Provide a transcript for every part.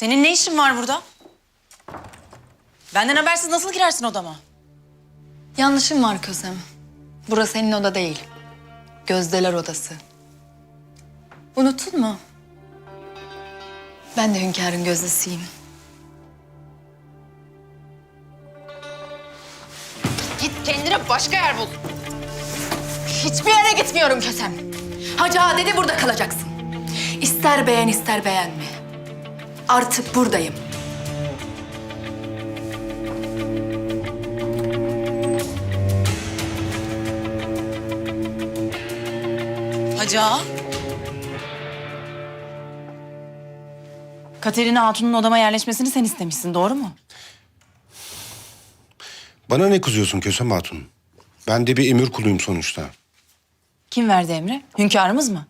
Senin ne işin var burada? Benden habersiz nasıl girersin odama? Yanlışım var Kösem. Burası senin oda değil. Gözdeler odası. Unuttun mu? Ben de hünkârın gözdesiyim. Git kendine başka yer bul. Hiçbir yere gitmiyorum Kösem. Hacı dedi burada kalacaksın. İster beğen ister beğenme. Artık buradayım. Hacı ağa. Katerina Hatun'un odama yerleşmesini sen istemişsin, doğru mu? Bana ne kızıyorsun Kösem Hatun? Ben de bir emir kuluyum sonuçta. Kim verdi emri? Hünkârımız mı?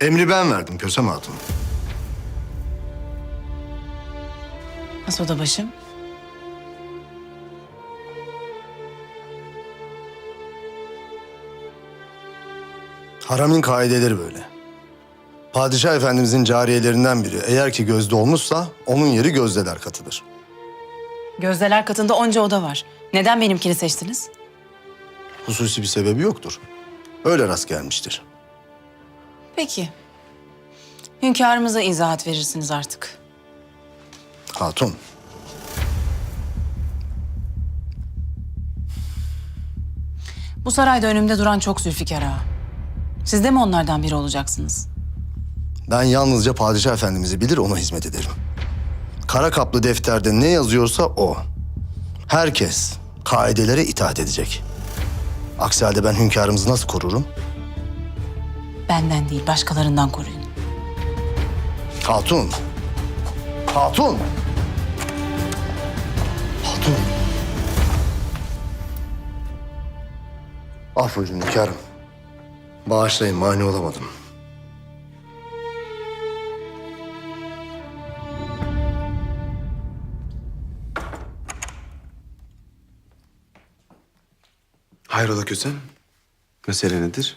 Emri ben verdim Kösem Hatun. Nasıl oda başım? Haramin kaideleri böyle. Padişah Efendimizin cariyelerinden biri eğer ki gözde olmuşsa onun yeri gözdeler katıdır. Gözdeler katında onca oda var. Neden benimkini seçtiniz? Hususi bir sebebi yoktur. Öyle rast gelmiştir. Peki. Hünkârımıza izahat verirsiniz artık. Hatun, Bu sarayda önümde duran çok Zülfikar ağa. Siz de mi onlardan biri olacaksınız? ben yalnızca Padişah Efendimiz'i bilir ona hizmet ederim. Kara kaplı defterde ne yazıyorsa o. Herkes kaidelere itaat edecek. Aksi halde ben hünkârımızı nasıl korurum? Benden değil, başkalarından koruyun. Hatun. Hatun. Hatun. Affedin hünkârım. Bağışlayın mani olamadım. Hayrola Kösem? Mesele nedir?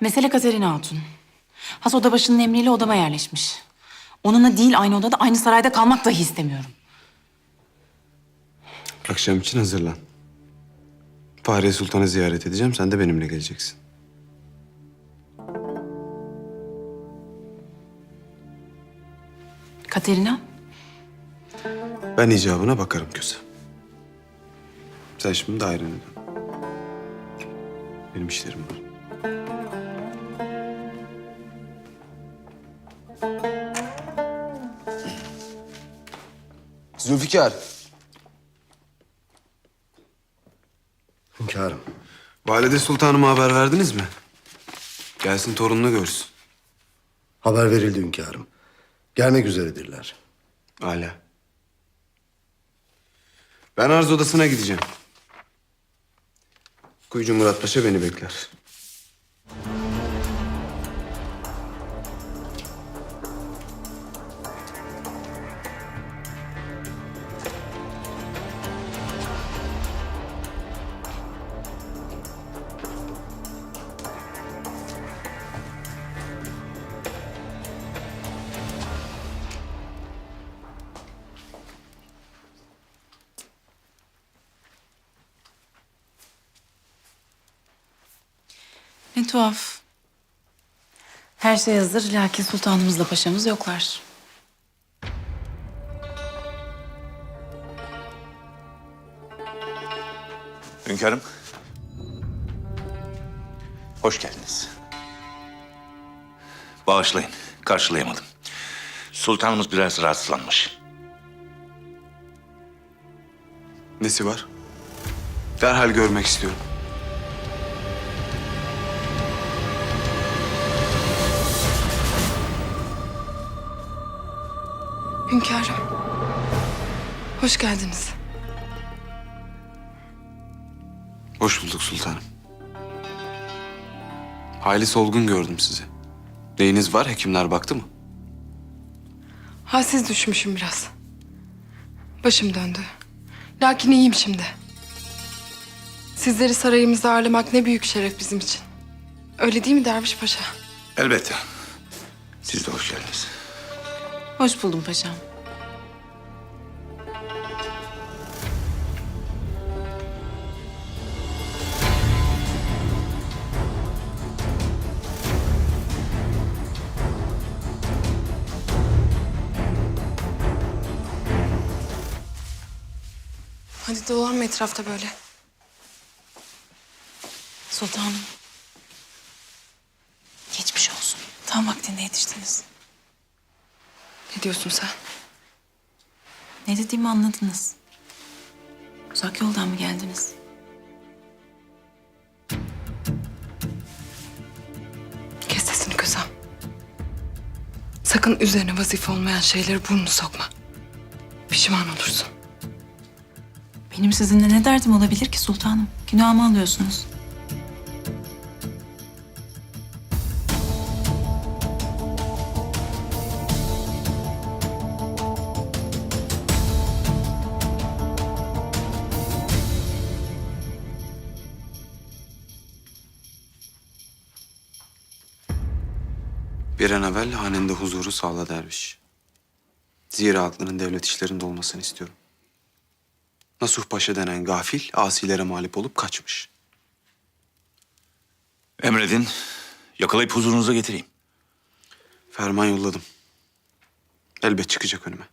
Mesele Katerina Hatun. Has odabaşının emriyle odama yerleşmiş. Onunla değil aynı odada, aynı sarayda kalmak dahi istemiyorum. Akşam için hazırlan. Fahriye Sultan'ı ziyaret edeceğim. Sen de benimle geleceksin. Katerina, Ben icabına bakarım Kösem. Sen şimdi dairene dön. Benim işlerim var. Zülfikar. Hünkârım. Valide Sultanıma haber verdiniz mi? Gelsin torununu görsün. Haber verildi hünkârım. Gelmek üzeredirler. Hala. Ben arz odasına gideceğim. Kuyucu Murat Paşa beni bekler. Ne tuhaf. Her şey hazır, lakin sultanımızla paşamız yoklar. Hünkârım. Hoş geldiniz. Bağışlayın, karşılayamadım. Sultanımız biraz rahatsızlanmış. Nesi var? Derhal görmek istiyorum. Hünkârım. Hoş geldiniz. Hoş bulduk sultanım. Hayli solgun gördüm sizi. Neyiniz var? Hekimler baktı mı? Halsiz düşmüşüm biraz. Başım döndü. Lakin iyiyim şimdi. Sizleri sarayımızda ağırlamak ne büyük şeref bizim için. Öyle değil mi Derviş Paşa? Elbette. Siz de hoş geldiniz. Hoş buldum paşam. Hadi dolanma etrafta böyle. Sultanım. Geçmiş olsun. Tam vaktinde yetiştiniz. Ne diyorsun sen? Ne dediğimi anladınız. Uzak yoldan mı geldiniz? Kes sesini Kösem. Sakın üzerine vazife olmayan şeyleri burnunu sokma. Pişman olursun. Benim sizinle ne derdim olabilir ki sultanım? Günahımı alıyorsunuz. Bir an evvel hanende huzuru sağla derviş. Zira aklının devlet işlerinde olmasını istiyorum. Nasuh Paşa denen gafil asilere mağlup olup kaçmış. Emredin, yakalayıp huzurunuza getireyim. Ferman yolladım. Elbet çıkacak önüme.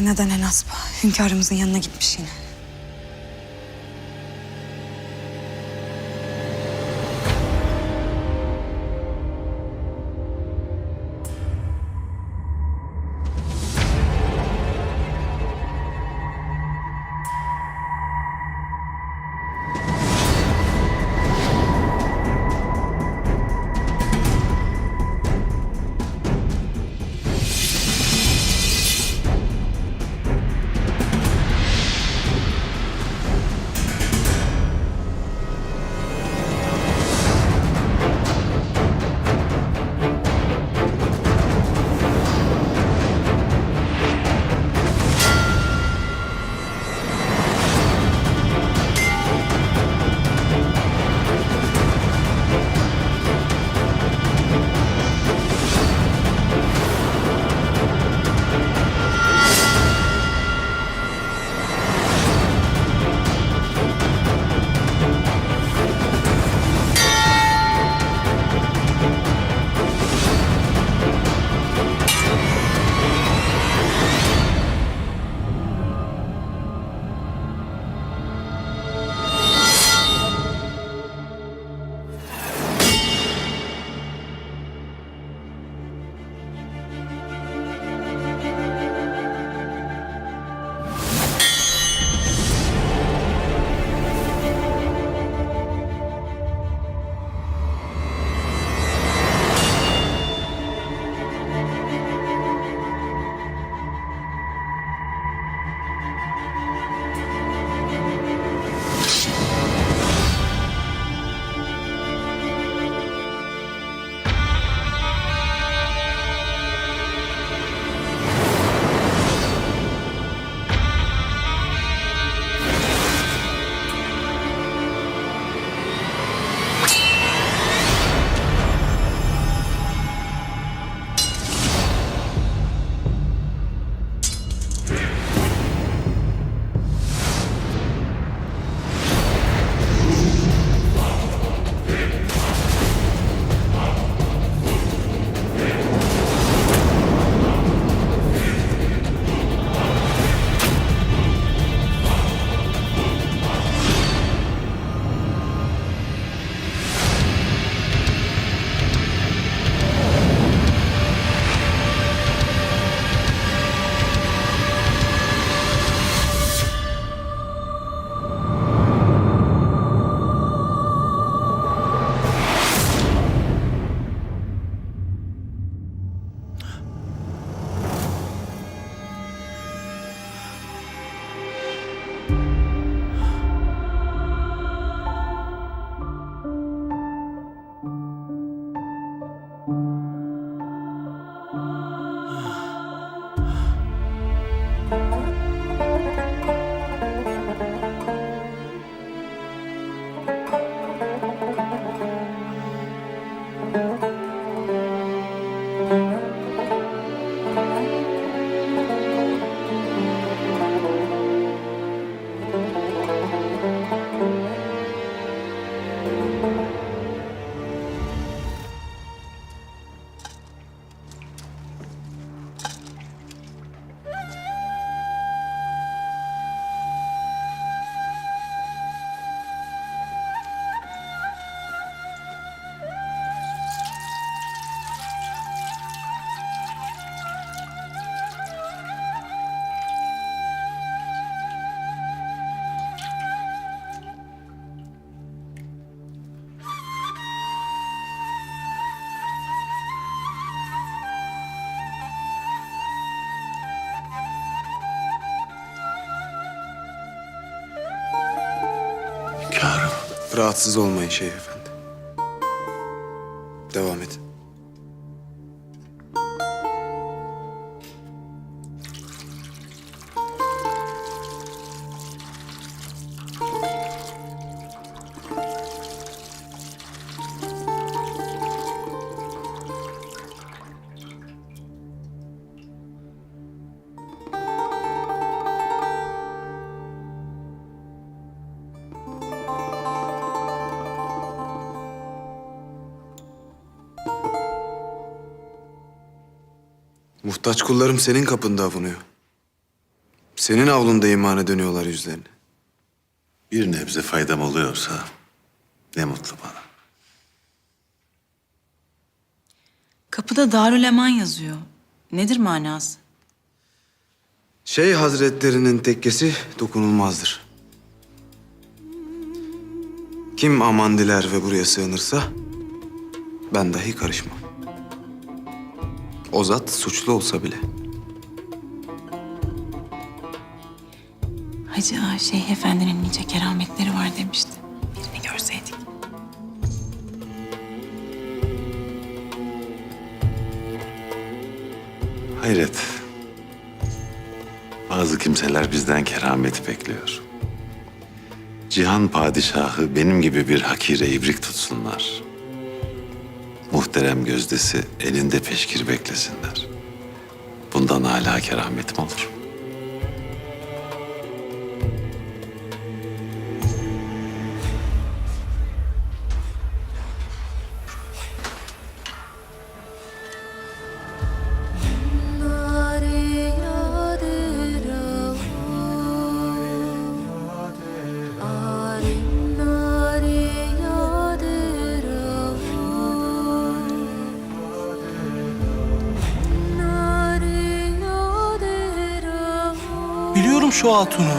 Katerina denen aspa hünkârımızın yanına gitmiş yine. Rahatsız olmayın Şeyh Efendi. Devam edin. Muhtaç kullarım senin kapında avunuyor. Senin avlunda imana dönüyorlar yüzlerini. Bir nebze faydam oluyorsa ne mutlu bana. Kapıda Darül Eman yazıyor. Nedir manası? Şeyh hazretlerinin tekkesi dokunulmazdır. Kim aman diler ve buraya sığınırsa ben dahi karışmam. O zat suçlu olsa bile. Hacı Ağa Şeyh Efendi'nin nice kerametleri var demişti. Birini görseydik. Hayret. Bazı kimseler bizden keramet bekliyor. Cihan padişahı benim gibi bir hakire ibrik tutsunlar. Muhterem gözdesi elinde peşkir beklesinler. Bundan hala kerametim olur. Şu hatunu.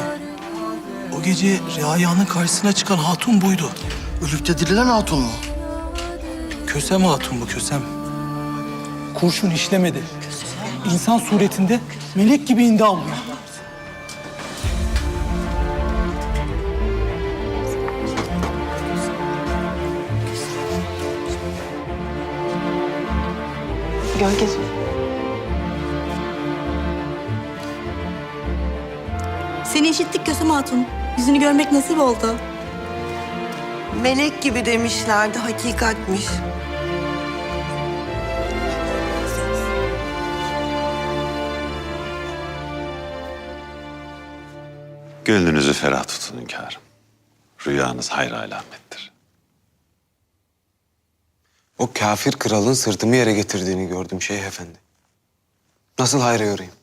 O gece Riaya'nın karşısına çıkan hatun buydu. Ölüp de dirilen hatun mu? Kösem hatun bu Kösem. Kurşun işlemedi. İnsan suretinde melek gibi indi avluya. Gölgesi. Seni işittik Kösem Hatun. Yüzünü görmek nasip oldu. Melek gibi demişlerdi, hakikatmiş. Gönlünüzü ferah tutun hünkârım. Rüyanız hayra alamettir. O kafir kralın sırtımı yere getirdiğini gördüm Şeyh Efendi. Nasıl hayra yorayım?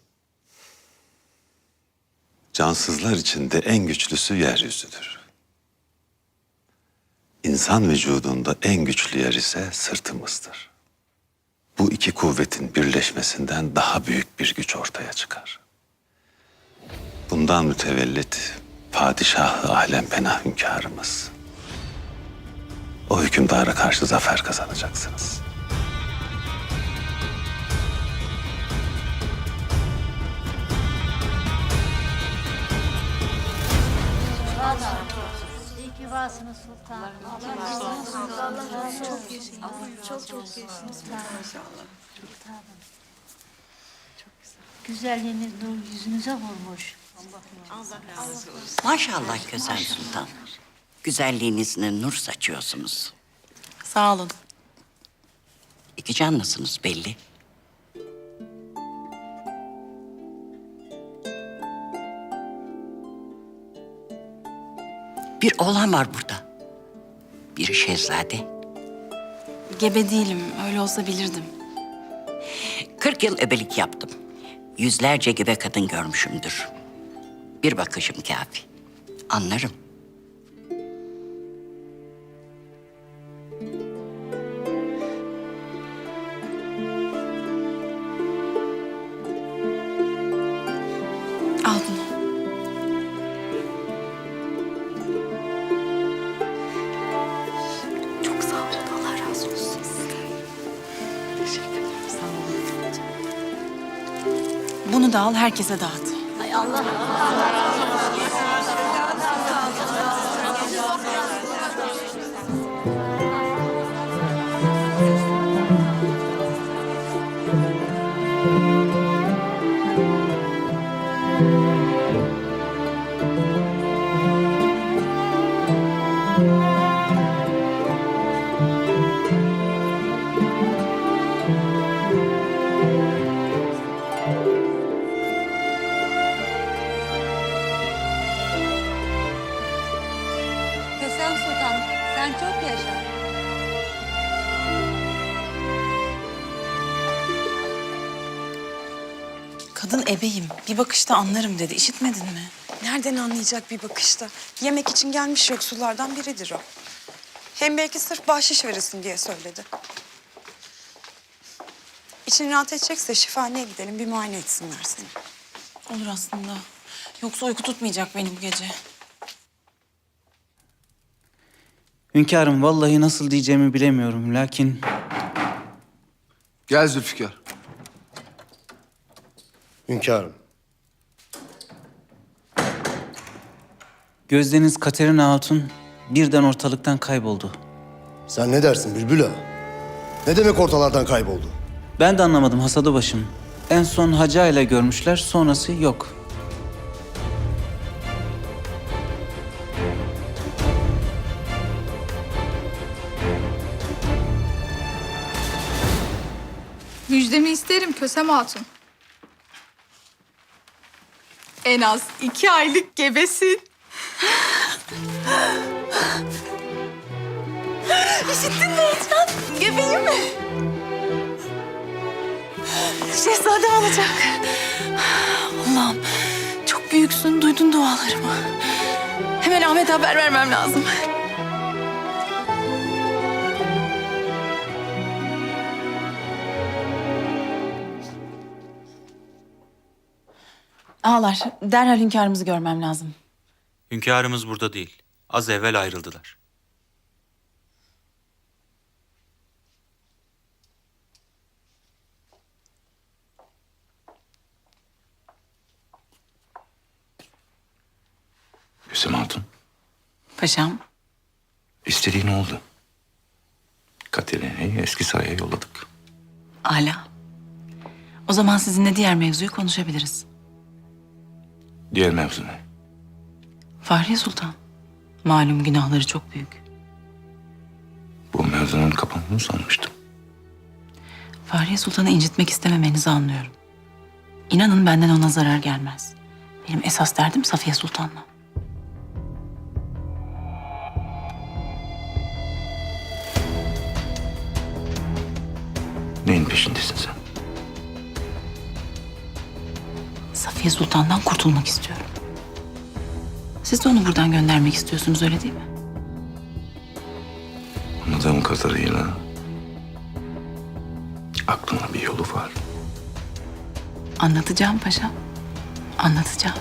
Cansızlar içinde en güçlüsü yeryüzüdür. İnsan vücudunda en güçlü yer ise sırtımızdır. Bu iki kuvvetin birleşmesinden daha büyük bir güç ortaya çıkar. Bundan mütevellit padişahı alem pena hünkârımız. O hükümdara karşı zafer kazanacaksınız. Güzelliğiniz nur yüzünüze vurmuş. Maşallah Kösem Sultan. Güzelliğinizle nur saçıyorsunuz. Sağ olun. İki canlısınız belli. Bir oğlan var burada. Biri şehzade. Gebe değilim. Öyle olsa bilirdim. Kırk yıl ebelik yaptım. Yüzlerce gebe kadın görmüşümdür. Bir bakışım kafi. Anlarım. Bunu da al herkese dağıt. Sen çok yaşa. Kadın ebeyim. Bir bakışta anlarım dedi. İşitmedin mi? Nereden anlayacak bir bakışta? Yemek için gelmiş yoksullardan biridir o. Hem belki sırf bahşiş verirsin diye söyledi. İçin rahat edecekse şifaneye gidelim bir muayene etsinler seni. Olur aslında. Yoksa uyku tutmayacak beni bu gece. Hünkârım vallahi nasıl diyeceğimi bilemiyorum lakin Gel Zülfikar. Hünkârım. gözdeniz Katerina Hatun birden ortalıktan kayboldu. Sen ne dersin Bülbül ağa? Ne demek ortalardan kayboldu? Ben de anlamadım hasadı başım. En son Hacı ile görmüşler sonrası yok. Kösem Hatun. En az iki aylık gebesin. İşittin mi Heyecan? Gebeyim mi? Şehzadem olacak. Allah'ım çok büyüksün. Duydun dualarımı. Hemen Ahmet'e haber vermem lazım. Ağlar. Derhal hünkârımızı görmem lazım. Hünkârımız burada değil. Az evvel ayrıldılar. Gülsüm Hatun, Paşam. istediğin oldu. Katerina'yı eski saraya yolladık. Ala. O zaman sizinle diğer mevzuyu konuşabiliriz. Diğer mevzu ne? Fahriye Sultan. Malum günahları çok büyük. Bu mevzunun kapandığını sanmıştım. Fahriye Sultan'ı incitmek istememenizi anlıyorum. İnanın benden ona zarar gelmez. Benim esas derdim Safiye Sultan'la. Neyin peşindesin sen? Safiye Sultan'dan kurtulmak istiyorum. Siz de onu buradan göndermek istiyorsunuz öyle değil mi? Anladığım kadarıyla aklına bir yolu var. Anlatacağım paşam. Anlatacağım.